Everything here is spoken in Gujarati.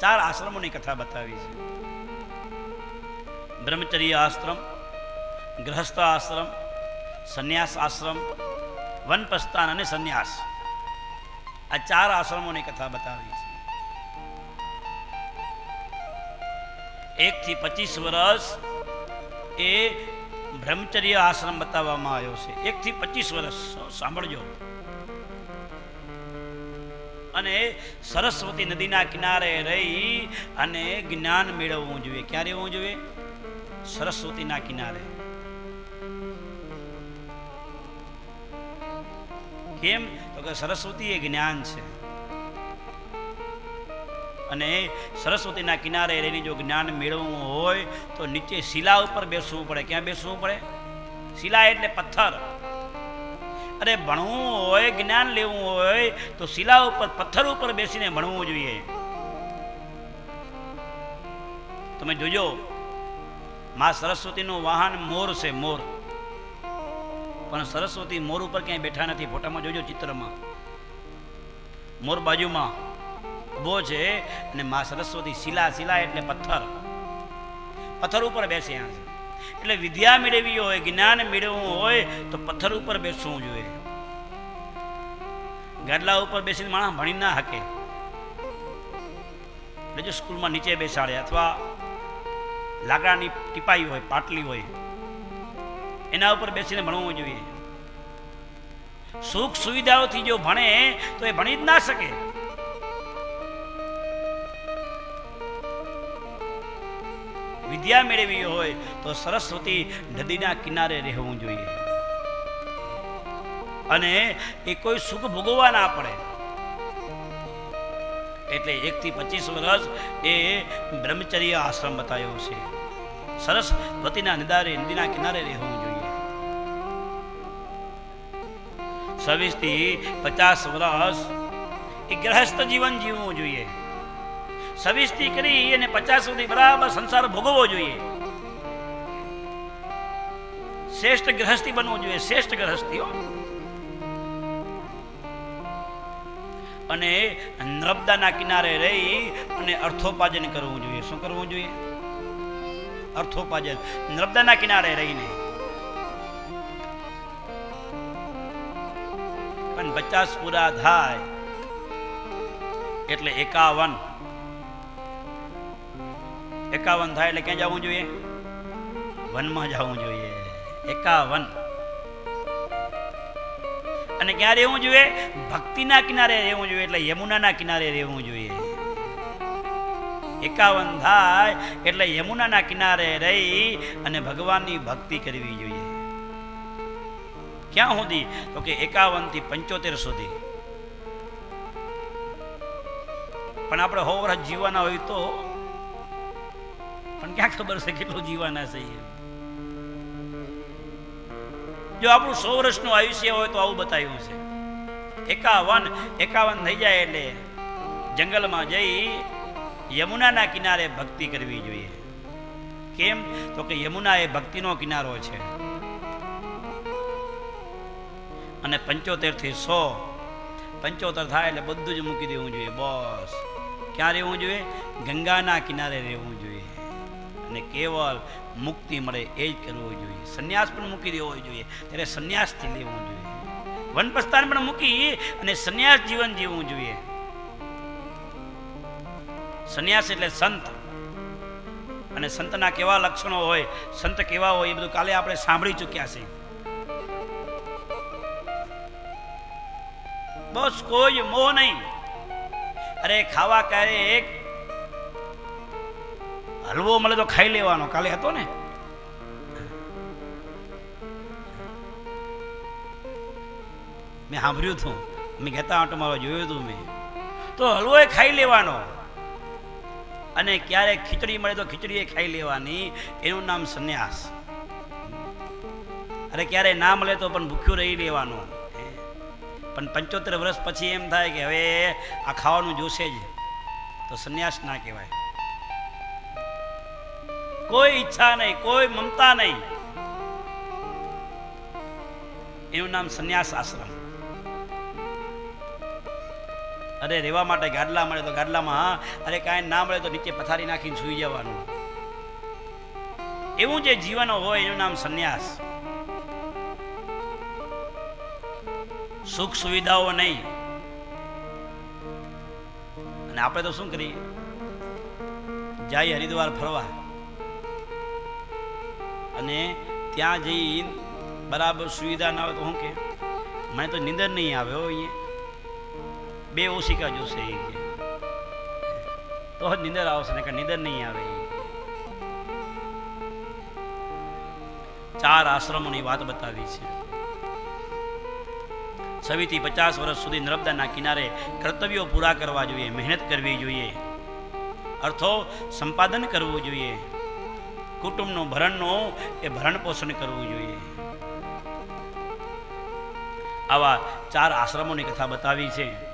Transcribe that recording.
ચાર આશ્રમોની કથા બતાવી છે. બ્રહ્મચર્ય આશ્રમ ગ્રહસ્થ આશ્રમ, સંન્યાસ આશ્રમ, વનપ્રસ્થાન અને સંન્યાસ. આ ચાર આશ્રમોની કથા બતાવી છે. એક થી પચીસ વર્ષ એ બ્રહ્મચર્ય આશ્રમ બતાવવામાં આવ્યો છે. એક થી પચીસ વર્ષ સાંભળજો. અને સરસ્વતી નદીના કિનારે રહી અને જ્ઞાન મેળવવું જોઈએ. ક્યારે હોવું જોઈએ? સરસ્વતીના કિનારે. કેમ? તો કે સરસ્વતી એ જ્ઞાન છે. અને સરસ્વતીના કિનારે રહીને જો જ્ઞાન મેળવવું હોય તો નીચે શિલા ઉપર બેસવું પડે. ક્યાં બેસવું પડે? શિલા એટલે પથ્થર. અરે ભણવું હોય, જ્ઞાન લેવું હોય, તો શિલા ઉપર, પથ્થર ઉપર બેસીને ભણવું જોઈએ. તમે જોજો, માં સરસ્વતીનું વાહન મોર છે, મોર. પણ સરસ્વતી મોર ઉપર ક્યાંય બેઠા નથી, ફોટામાં જોજો ચિત્રમાં. મોર બાજુમાં ઊભો છે અને માં સરસ્વતી શિલા શિલા એટલે પથ્થર. પથ્થર ઉપર બેસે છે. એટલે વિદ્યા મેળવવી હોય, જ્ઞાન મેળવવું હોય, તો પથ્થર ઉપર બેસવું જોઈએ. ગાડલા ઉપર બેસીને માણસ ભણી ના શકે એટલે જો સ્કૂલમાં નીચે બેસાડે અથવા લાકડાની ટીપાઈ હોય, પાટલી હોય, એના ઉપર બેસીને ભણવું જોઈએ. સુખ સુવિધાઓથી જો ભણે, તો એ ભણી જ ના શકે. વિદ્યા મેળવી હોય તો સરસ્વતી નદીના કિનારે રહેવું જોઈએ. અને એ કોઈ સુખ ભોગવવા ના પડે. એટલે એક થી પચીસ વર્ષ એ બ્રહ્મચર્ય આશ્રમ બતાવ્યો છે. સરસ્વતીના નિદારે નદીના કિનારે રહેવું જોઈએ. છવ્વીસથી પચાસ વર્ષ એ ગ્રહસ્થ જીવન જીવવું જોઈએ. થી કરી અને પચાસ સુધી બરાબર સંસાર ભોગવવો જોઈએ. શ્રેષ્ઠ ગ્રહસ્થી બનવું જોઈએ, શ્રેષ્ઠ ગ્રહસ્થીઓ અને નર્મદાના કિનારે રહી અને અર્થોપાર્જન કરવું જોઈએ. શું કરવું જોઈએ? અર્થોપાર્જન. નર્મદાના કિનારે રહીને. પણ પચાસ પૂરા થાય. એટલે એકાવન. એકાવન થાય એટલે ક્યાં જવું જોઈએ? વનમાં જવું જોઈએ. એકાવન. અને ક્યાં રહેવું જોઈએ? ભક્તિના કિનારે રહેવું જોઈએ એટલે યમુનાના કિનારે રહેવું જોઈએ. એકાવન થાય એટલે યમુનાના કિનારે રહી અને ભગવાનની ભક્તિ કરવી જોઈએ. ક્યાં સુધી? તો કે એકાવનથી પંચોતેર સુધી. પણ આપણે હો વર્ષ જીવવાના હોય તો પણ ક્યાં ખબર છે કેટલું જીવાના છે જો આપણું સો વર્ષનું આયુષ્ય હોય તો આવું બતાવ્યું છે. એકાવન એકાવન થઈ જાય એટલે જંગલમાં જઈ યમુનાના કિનારે ભક્તિ કરવી જોઈએ. કેમ? તો કે યમુના એ ભક્તિનો કિનારો છે. અને પંચોતેરથી સો, પંચોતેર થાય એટલે બધું જ મૂકી દેવું જોઈએ. બસ. ક્યાં રહેવું જોઈએ? ગંગાના કિનારે રહેવું જોઈએ. અને કેવલ મુક્તિ મળે એ જ કરવું જોઈએ. સંન્યાસ પણ મૂકી દેવો જોઈએ. ત્યારે સંન્યાસથી લેવું જોઈએ. વનપ્રસ્થાન પણ મૂકી અને સંન્યાસ જીવન જીવવું જોઈએ. સંન્યાસ એટલે સંત. અને સંતના કેવા લક્ષણો હોય, સંત કેવા હોય એ બધું કાલે આપણે સાંભળી ચૂક્યા છે. બસ કોઈ મોહ નહીં. અરે ખાવા ક્યારે એક હલવો મળે તો ખાઈ લેવાનો. કાલે હતો ને? મેં સાંભળ્યું હતું. મેં કહેતા આંટો જોયું હતું મેં. તો હલવો એ ખાઈ લેવાનો. અને ક્યારેક ખીચડી મળે તો ખીચડી એ ખાઈ લેવાની. એનું નામ સંન્યાસ. અરે ક્યારે ના મળે તો પણ ભૂખ્યું રહી લેવાનું. પણ પંચોતેર વર્ષ પછી એમ થાય કે હવે આ ખાવાનું જોશે જ. તો સંન્યાસ ના કહેવાય. કોઈ ઈચ્છા નહીં, કોઈ મમતા નહીં. એનું નામ સંન્યાસ આશ્રમ. અરે રહેવા માટે ગાડલા મળે તો ગાડલામાં, હા, અરે કાંઈ ના મળે તો નીચે પથારી નાખીને સૂઈ જવાનું. એવું જે જીવન હોય એનું નામ સંન્યાસ. સુખ સુવિધાઓ નહીં. અને આપણે તો શું કરીએ? જાય હરિદ્વાર ફરવા. અને ત્યાં જઈ બરાબર સુવિધા ના હોય તો શું કે, મને તો નીંદર નહીં આવે હો અહીંયા. બે ઓશિકા જોશે એ તો જ નીંદર આવશે ને કે નીંદર નહીં આવે ચાર આશ્રમોની વાત બતાવી છે. છવ્વીસથી પચાસ વર્ષ સુધી નર્મદાના કિનારે કર્તવ્યો પૂરા કરવા જોઈએ, મહેનત કરવી જોઈએ. અર્થો સંપાદન કરવું જોઈએ. કુટુંબનું ભરણનું એ ભરણ પોષણ કરવું જોઈએ. આવા ચાર આશ્રમોની કથા બતાવી છે.